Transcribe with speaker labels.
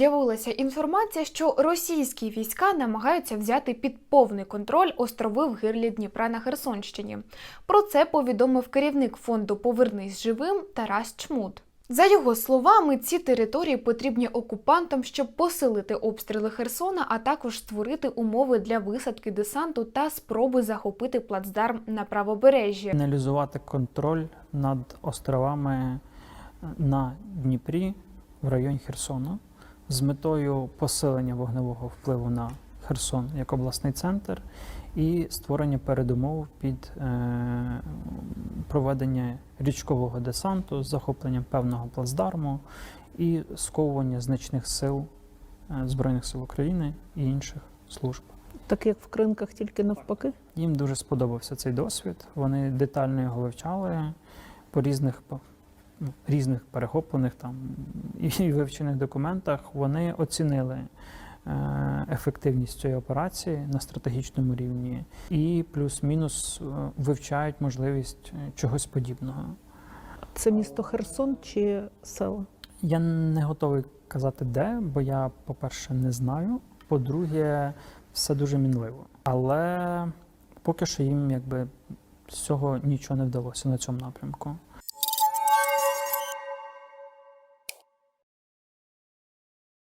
Speaker 1: З'явилася інформація, що російські війська намагаються взяти під повний контроль острови в гирлі Дніпра на Херсонщині. Про це повідомив керівник фонду Повернись живим Тарас Чмут. За його словами, ці території потрібні окупантам, щоб посилити обстріли Херсона, а також створити умови для висадки десанту та спроби захопити плацдарм на правобережжі.
Speaker 2: Аналізувати контроль над островами на Дніпрі в районі Херсона з метою посилення вогневого впливу на Херсон як обласний центр і створення передумов під е, проведення річкового десанту з захопленням певного плацдарму і сковування значних сил е, Збройних сил України і інших служб.
Speaker 3: Так як в кринках, тільки навпаки.
Speaker 2: Їм дуже сподобався цей досвід. Вони детально його вивчали по різних по- ну, різних перехоплених там і вивчених документах. Вони оцінили е, ефективність цієї операції на стратегічному рівні і плюс-мінус е, вивчають можливість е, чогось подібного.
Speaker 3: Це місто Херсон чи село?
Speaker 2: Я не готовий казати де, бо я, по-перше, не знаю. По-друге, все дуже мінливо. Але поки що їм якби з цього нічого не вдалося на цьому напрямку.